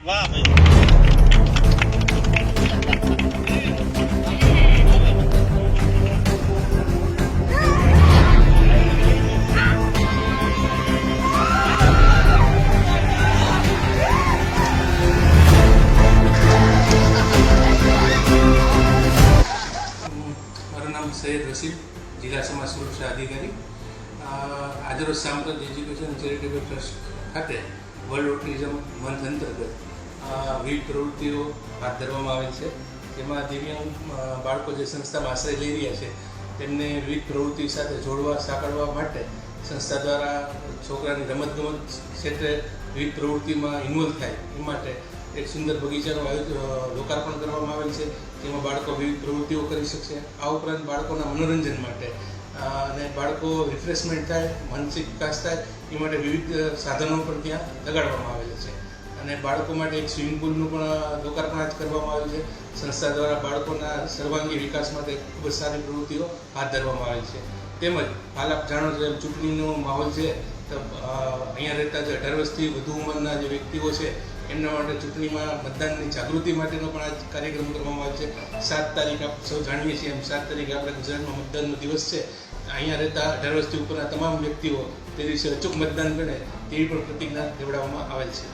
વાહ ભાઈ મારું નામ સૈયદ રસીદ જિલ્લા સમાજ સુરક્ષા અધિકારી અ, આજરોજ સાંપ્રત એજ્યુકેશન ચેરિટેબલ ટ્રસ્ટ ખાતે વર્લ્ડ ઓટિઝમ મંથ અંતર્ગત અ, વિવિધ પ્રવૃત્તિઓ હાથ ધરવામાં આવેલ છે. જેમાં દિવ્યાંગ બાળકો જે સંસ્થામાં આશ્રય લઈ રહ્યા છે, તેમને વિવિધ પ્રવૃત્તિ સાથે જોડવા, સાંકળવા માટે સંસ્થા દ્વારા છોકરાની રમતગમત ક્ષેત્રે વિવિધ પ્રવૃત્તિમાં ઇન્વોલ્વ થાય. એ માટે એક સુંદર બગીચાનું આયોજન લોકાર્પણ કરવામાં આવેલ છે. જેમાં બાળકો વિવિધ પ્રવૃત્તિઓ કરી શકશે. આ ઉપરાંત બાળકોના મનોરંજન માટે અને બાળકો રિફ્રેશમેન્ટ થાય, માનસિક વિકાસ થાય, એ માટે વિવિધ સાધનો પણ ત્યાં લગાડવામાં આવેલા છે. અને બાળકો માટે એક સ્વિમિંગ પુલનું પણ લોકાર્પણ આજ કરવામાં આવ્યું છે. સંસ્થા દ્વારા બાળકોના સર્વાંગી વિકાસ માટે ખૂબ જ સારી પ્રવૃત્તિઓ હાથ ધરવામાં આવી છે. તેમજ હાલ આપ જાણો છો ચૂંટણીનો માહોલ છે, તો અહીંયા રહેતા જે અઢાર વર્ષથી વધુ ઉંમરના જે વ્યક્તિઓ છે, એમના માટે ચૂંટણીમાં મતદાનની જાગૃતિ માટેનો પણ આ કાર્યક્રમ કરવામાં આવે છે. સાત તારીખ આપ સૌ જાણીએ છીએ એમ સાત તારીખે આપણે ગુજરાતમાં મતદાનનો દિવસ છે. અહીંયા રહેતા અઢાર વર્ષથી ઉપરના તમામ વ્યક્તિઓ તે દિવસે અચૂક મતદાન કરે તેવી પણ પ્રતિજ્ઞા લેવડાવવામાં આવેલ છે.